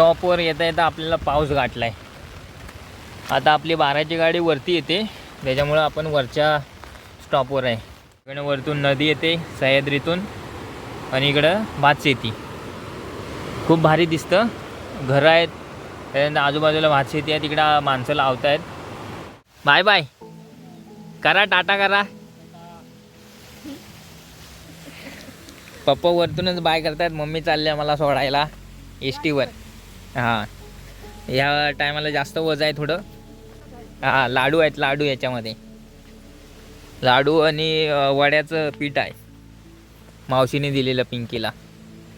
स्टॉपवर येता येता आपल्याला पाऊस गाठला आहे आता आपली बाराची गाडी वरती येते. त्याच्यामुळं आपण वरच्या स्टॉपवर आहे. इकडे वरतून नदी येते सह्याद्रीतून. आणि इकडं भात शेती खूप भारी दिसतं. घरं आहेत. त्याच्यानंतर आजूबाजूला भात शेती आहे तिकडं माणसं लावत आहेत बाय बाय. करा टाटा करा. पप्पा वरतूनच बाय करतायत. मम्मी चालल्या मला सोडायला. एस टीवर हां. ह्या टायमाला जास्त वजन आहे थोडं. हां लाडू आहेत लाडू याच्यामध्ये. लाडू आणि वड्याचं पीठ आहे. मावशीने दिलेलं पिंकीला.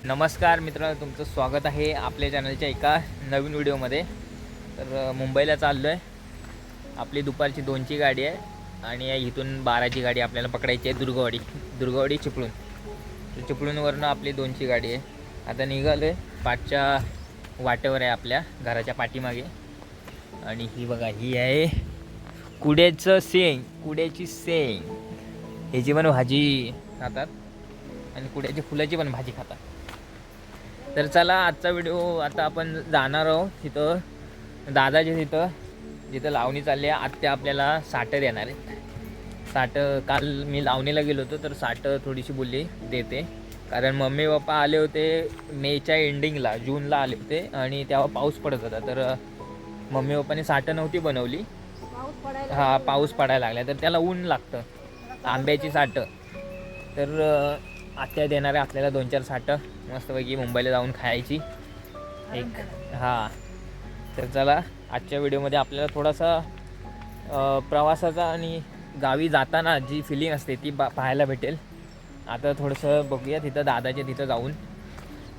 नमस्कार मित्रांनो तुमचं स्वागत आहे आपल्या चॅनलच्या एका नवीन व्हिडिओमध्ये. तर मुंबईला चाललो आहे आपली दुपारची दोनची गाडी आहे आणि इथून बाराची गाडी आपल्याला पकडायची आहे दुर्गवाडी. दुर्गवाडी चिपळूण. चिपळूणवरनं आपली दोनची गाडी आहे. आता निघालो आहे पाठच्या वाटेवर आहे आपल्या घराच्या पाठीमागे. आणि ही बघा ही आहे कुड्याचं सेंग कुड्याची सेंग ह्याची पण भाजी खातात आणि कुड्याची फुलाची पण भाजी खातात. तर चला आजचा व्हिडिओ आता आपण जाणार आहोत तिथं दादाच्या तिथं जिथं लावणी चालली आहे. आत्या आपल्याला साठं देणार आहे साठं काल मी लावणीला गेलो होतो तर साठं थोडीशी बोलली देते. कारण मम्मी पप्पा आले होते मेच्या एंडिंगला जूनला आले होते आणि तेव्हा पाऊस पडत होता. तर मम्मी पप्पाने साठं नव्हती बनवली. हा पाऊस पडायला लागला. तर त्याला ऊन लागतं आंब्याची साठं तर आत्या देणार आहे आपल्याला दोन चार साठं मस्तपैकी मुंबईला जाऊन खायची. एक हां. तर चला आजच्या व्हिडिओमध्ये आपल्याला थोडासा प्रवासाचा आणि गावी जाताना जी फिलिंग असते ती बा पाहायला भेटेल. आता थोडंसं बघूया तिथं दादाच्या तिथं जाऊन.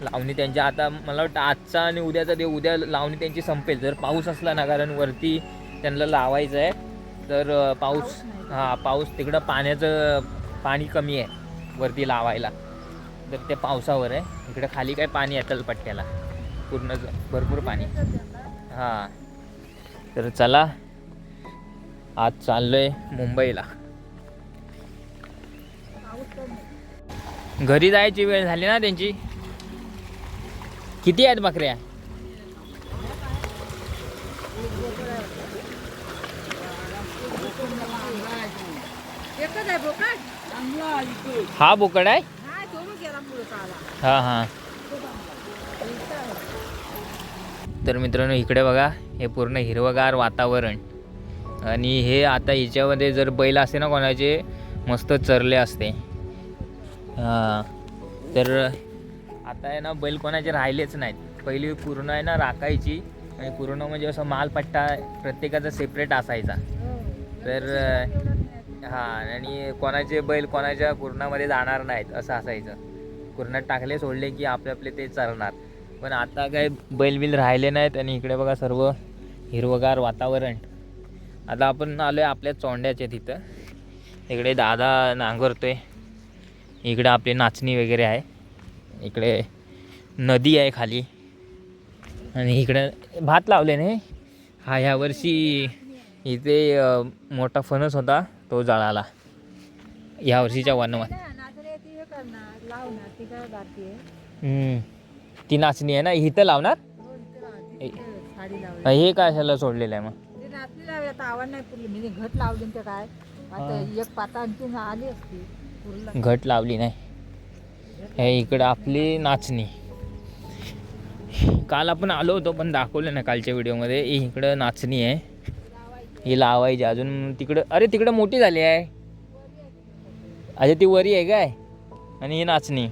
लावणी त्यांच्या आता मला वाटतं आजचा आणि उद्याचा ते उद्या लावणी त्यांची संपेल. जर पाऊस असला ना कारण वरती त्यांना लावायचं आहे तर पाऊस हां पाऊस तिकडं पाण्याचं पाणी कमी आहे वरती लावायला. तर ते पावसावर आहे. इकडं खाली काय पाणी आहे तलपट्ट्याला. पूर्ण भरपूर पाणी. हां. तर चला आज चाललोय मुंबईला. घरी जायची वेळ झाली ना त्यांची? किती आहेत बकऱ्या? हा बोकड आहे? हा हा. तर मित्रांनो इकडे बघा हे पूर्ण हिरवगार वातावरण. आणि हे आता हिच्यामध्ये जर बैल असते ना कोणाचे मस्त चरले असते. हां. तर आता आहे ना बैल कोणाचे राहिलेच नाहीत. पहिली पूर्ण आहे ना राखायची. आणि पूर्ण म्हणजे असं मालपट्टा प्रत्येकाचा सेपरेट असायचा. तर हां आणि कोणाचे बैल कोणाच्या कुरणामध्ये जाणार नाहीत असं असायचं. कुरणात टाकले सोडले की आपले आपले ते चरणार पण आता काय बैल बिल राहिले नाहीत आणि इकडे बघा सर्व हिरवगार वातावरण. आता आपण आलो आहे आपल्या चोंड्याच्या तिथं. इकडे दादा नांगरतोय. इकडे आपली नाचणी वगैरे आहे. इकडे नदी आहे खाली. आणि इकडे भात लावले नाही हा ह्या वर्षी इथे मोठा फणस होता तो जळाला. ह्या वर्षीच्या वनवात ती काय नाचणी आहे ना इथं लावणार? हो, हे कशाला सोडलेलं आहे मग? आवड नाही म्हणजे घट लावली काय? एक पाता आणखी आली असती. घट लावली नाही. हे इकडं आपली नाचणी. काल आपण आलो होतो पण दाखवलं ना कालच्या व्हिडिओमध्ये. इकडं नाचणी आहे. ही लावायची अजून तिकडं अरे तिकडं मोठी झाली आहे. अरे ती वरी आहे काय? आणि ही नाचणी.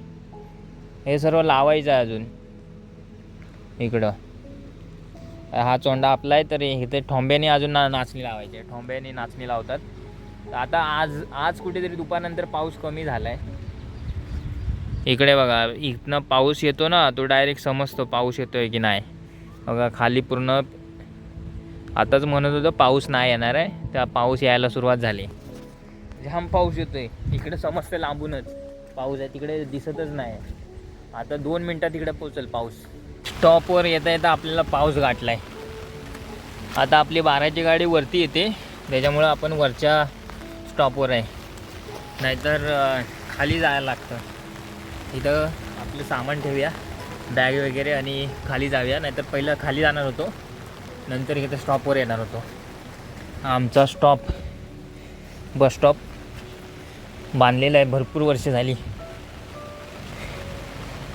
हे सर्व लावायचं आहे अजून. इकडं. हा चोंडा आपला आहे तर इथे ठोंब्याने अजून ना नाचणी लावायची आहे. ठोंब्याने नाचणी लावतात. तर आता आज आज कुठेतरी दुपारनंतर पाऊस कमी झाला आहे इकडे बघा इथनं पाऊस येतो ना तो डायरेक्ट समजतो पाऊस येतोय की नाही. बघा खाली पूर्ण आताच म्हणत होतं पाऊस नाही येणार आहे त्या पाऊस यायला सुरुवात झाली. जाम पाऊस येतोय इकडे समजतं लांबूनच. पाऊस आहे तिकडे दिसतच नाही. आता दोन मिनटात तिकडे पोचल पाऊस. टॉपवर येता येता आपल्याला पाऊस गाठला आहे आता आपली बाराची गाडी वरती येते त्याच्यामुळं आपण वरच्या स्टॉपवर आहे. नाहीतर खाली जायला लागतं. इथं आपलं सामान ठेवूया बॅग वगैरे आणि खाली जाऊया. नाहीतर पहिलं खाली जाणार होतो नंतर इथं स्टॉपवर येणार होतो. आमचा स्टॉप बस स्टॉप बांधलेला आहे भरपूर वर्ष झाली.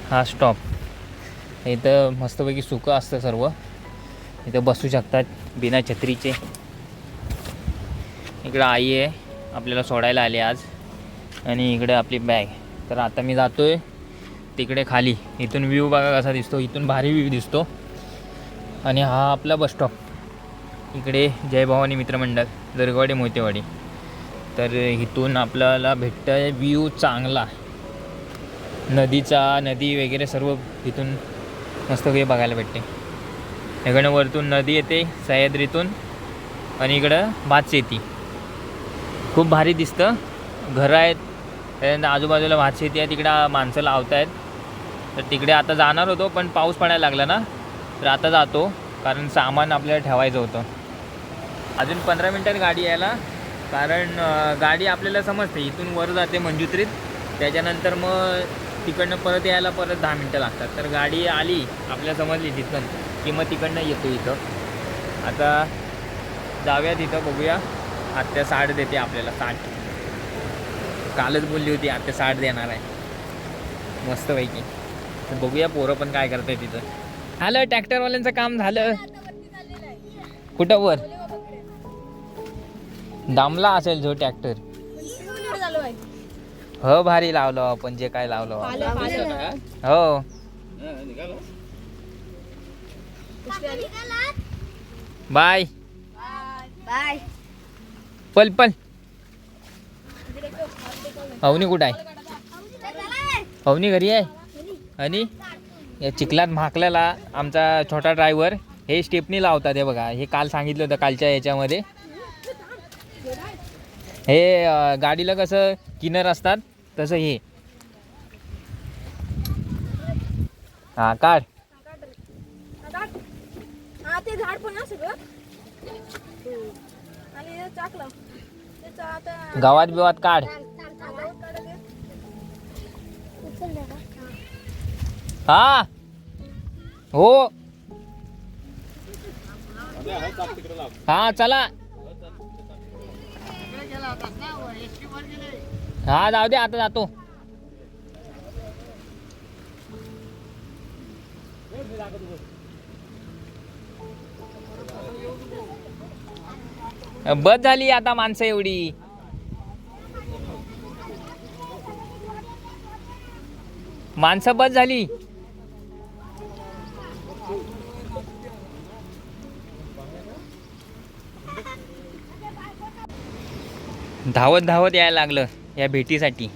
हा स्टॉप इथं मस्तपैकी सुकं असतं सर्व. इथं बसू शकतात बिना छत्रीचे. इकडं आई आहे. आपल्याला सोडायला आले आज. आणि इकडे आपली बॅग तर आता मी जातो आहे तिकडे खाली. इथून व्ह्यू बघा कसा दिसतो. इथून भारी व्ह्यू दिसतो. आणि हा आपला बस स्टॉप इकडे जय भवानी मित्रमंडळ दरगवाडी मोतेवाडी. तर इथून आपल्याला भेटतं आहे व्ह्यू चांगला. नदीचा नदी वगैरे सर्व इथून मस्त काही बघायला भेटते. इकडं वरतून नदी येते सह्याद्रीतून. आणि इकडं भात शेती खूप भारी दिसतं. घरं आहेत. त्यानंतर आजूबाजूला भात शेती आहे तिकडं माणसं लावत आहेत तर तिकडे आता जाणार होतो पण पाऊस पडायला लागला ना. तर आता जातो कारण सामान आपल्याला ठेवायचं होतं. अजून पंधरा मिनटात गाडी यायला. कारण गाडी आपल्याला समजते इथून वर जाते मंजुत्रीत. त्याच्यानंतर मग तिकडनं परत यायला परत दहा मिनटं लागतात. तर गाडी आली आपल्याला समजली तिथून की मग तिकडनं येतो इथं. आता जाऊया तिथं बघूया. आत्या साठ देते आपल्याला साठ. कालच बोलली होती आत्या साठ देणार आहे. मस्तपैकी. तर बघूया पोरं पण काय करताय तिथं. आलं ट्रॅक्टरवाल्यांचं काम झालं. कुठं वर? दामला असेल जो ट्रॅक्टर. हो भारी लावलो आपण जे काय लावलो हो. बाय. बाय. पल पल. अवनी कुठं आहे? अवनी घरी आहे? आणि? या चिखलात म्हाकल्याला आमचा छोटा ड्रायव्हर हे स्टेपनी लावतात हे बघा. हे काल सांगितलं होतं कालच्या याच्यामध्ये. हे गाडीला कसं किनर असतात तसं हे. हा काढ. ते झाड पण गावात बिवात काढ. हा. हो. हा चला. हा जाऊ दे आता जातो. बस झाली आता माणसं एवढी. माणसं बस झाली. धावत धावत यायला लागलं या भेटीसाठी.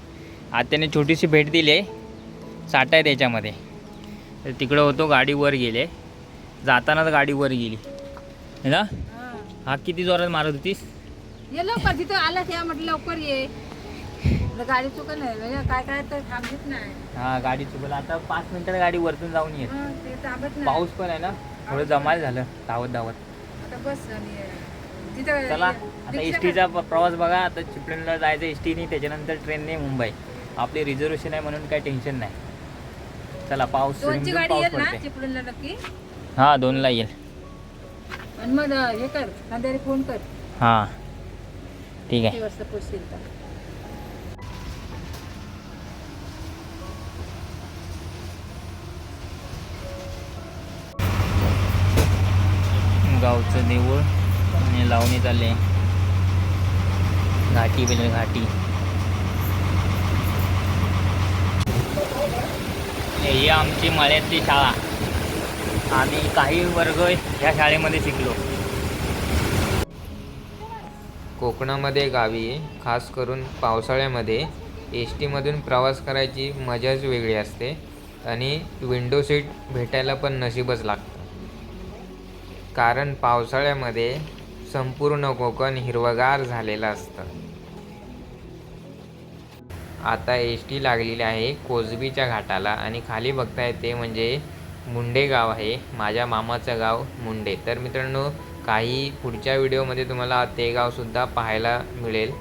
आत्याने छोटीशी भेट दिली आहे. साठा आहे त्याच्यामध्ये. तर तिकडं होतो गाडी वर गेले. जातानाच गाडी वर गेली. है ना? हा किती जोरात मारत होतीस? ये लवकर तिथं आला त्या म्हटलं लवकर ये. गाडी चुकत नाही म्हणजे काय काय तर थांबत नाही. हा गाडी चुकलं आता पाच मिनिटात गाडी वरतून जाऊन येत हं, ते थांबत नाही. पाऊस पण आहे ना थोडं जमाल झालं धावत धावत. आता बस तिथं चला आता रिक्षा एस टीचा प्रवास बघा आता चिपळूणला जायचं एस टीने त्याच्यानंतर ट्रेनने मुंबई. आपले रिझर्वेशन आहे म्हणून काही टेन्शन नाही. चला पाऊस दोनची रिमझिम गाडी पाऊस येईल ना पडते चिपळूणला नक्की? हा दोनला येईल. आणि मग हे कर खांद्याने फोन कर. हा. ठीक आहे. वाजता पोचशील तर? गावचं देऊळ आणि लावणी चालले. घाटी बेल घाटी. ही आमची मळ्यातली शाळा. आम्ही काही वर्ग ह्या शाळेमध्ये शिकलो. कोकणामध्ये गावी खास करून पावसाळ्यामध्ये एस टीमधून प्रवास करायची मजाच वेगळी असते आणि विंडो सीट भेटायला पण नशीबच लागतं. कारण पावसाळ्यामध्ये संपूर्ण कोकण हिरवगार झालेलं असतं. आता एस टी लागलेली आहे कोजबीच्या घाटाला आणि खाली बघताय ते म्हणजे मुंडे गाव आहे. माझ्या मामाचं गाव मुंडे. तर मित्रांनो काही पुढच्या व्हिडिओमध्ये तुम्हाला ते गावसुद्धा पाहायला मिळेल.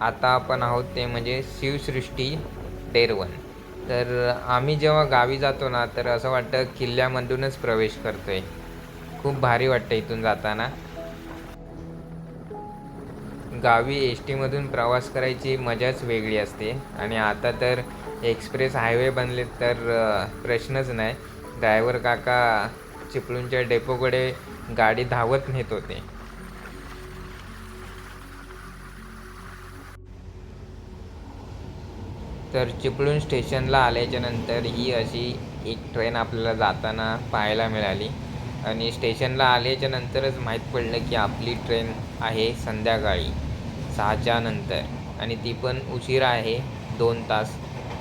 आता आपण आहोत ते म्हणजे शिवसृष्टी डेरवन. तर आम्ही जेव्हा गावी जातो ना तर असं वाटतं किल्ल्यामधूनच प्रवेश करतोय. खूप भारी वाटतं इथून जाताना. गावी एस टीमधून प्रवास करायची मजाच वेगळी असते. आणि आता तर एक्सप्रेस हायवे बनले तर प्रश्नच नाही. ड्रायव्हर काका चिपळूणच्या डेपोकडे गाडी धावत नेत होते. तर चिपळूण स्टेशनला आल्याच्यानंतर ही अशी एक ट्रेन आपल्याला जाताना पाहायला मिळाली. आणि स्टेशनला आल्याच्या नंतरच माहीत पडलं की आपली ट्रेन आहे संध्याकाळी सहाच्या नंतर. आणि ती पण उशीर आहे दोन तास.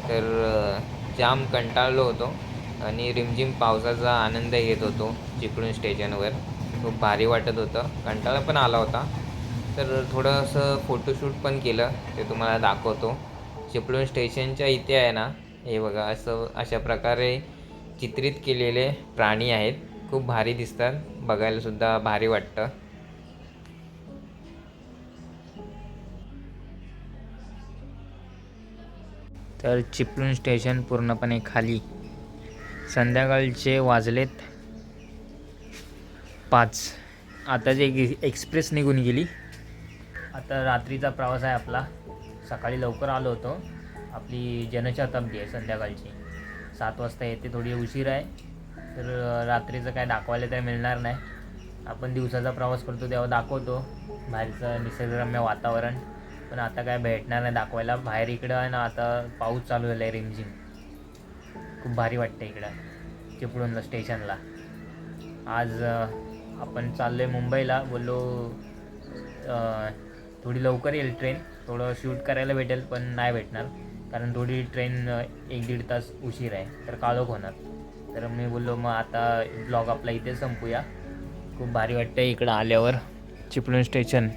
तर जाम कंटाळलो होतो आणि रिमझिम पावसाचा आनंद घेत होतो चिपळूण स्टेशनवर खूप भारी वाटत होतं. कंटाळा पण आला होता. तर थोडंसं फोटोशूट पण केलं. ते तुम्हाला दाखवतो. चिपळूण स्टेशनच्या इथे आहे ना हे बघा असं अशा प्रकारे चित्रित केलेले प्राणी आहेत. खूप भारी दिसतात. बघायलासुद्धा भारी वाटतं. तर चिपळूण स्टेशन पूर्णपणे खाली. संध्याकाळचे वाजलेत पाच. आता जे एक्सप्रेस निघून गेली. आता रात्रीचा प्रवास आहे आपला. सकाळी लवकर आलो होतो. आपली जनशताब्दी आहे संध्याकाळची. सात वाजता येते थोडी उशीर आहे. तर रात्रीचं काय दाखवायला काय मिळणार नाही. आपण दिवसाचा प्रवास करतो तेव्हा दाखवतो. बाहेरचं निसर्गरम्य वातावरण. पण आता काय भेटणार नाही दाखवायला. बाहेर इकडं आहे ना आता पाऊस चालू झाला आहे रिमझिम. खूप भारी वाटतं इकडं. चिपळूणला स्टेशनला. आज आपण चाललो आहे मुंबईला. बोललो थोडी लवकर येईल ट्रेन. थोडं शूट करायला भेटेल पण नाही भेटणार. कारण थोडी ट्रेन एक दीड तास उशीर आहे. तर काळोख होणार. तर मी बोललो मग आता ब्लॉग आपला इथे संपूया. खूप भारी वाटतं इकडं आल्यावर. चिपळूण स्टेशन.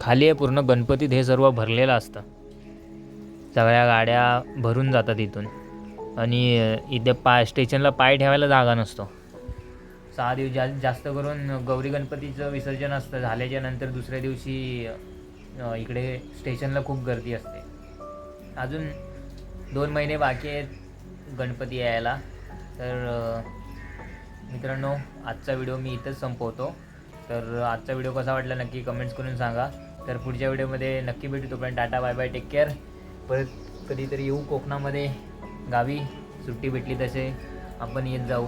खाली आहे पूर्ण गणपतीत हे सर्व भरलेलं असतं. सगळ्या गाड्या भरून जातात इथून. आणि इथे पाय स्टेशनला पाय ठेवायला जागा नसतो. सहा दिवस जा जास्त करून गौरी गणपतीचं विसर्जन असतं. झाल्याच्यानंतर दुसऱ्या दिवशी इकडे स्टेशनला खूप गर्दी असते. अजून दोन महिने बाकी आहेत गणपती यायला. तर मित्रांनो आजचा व्हिडिओ मी इथंच संपवतो. तर आजचा व्हिडिओ कसा वाटला नक्की कमेंट्स करून सांगा. तर पुढच्या व्हिडिओमध्ये नक्की भेटू. तोपर्यंत tata bye bye take care परत कधीतरी येऊ कोकणामध्ये. गावी सुट्टी भेटली तसे. आपण येत जाऊ.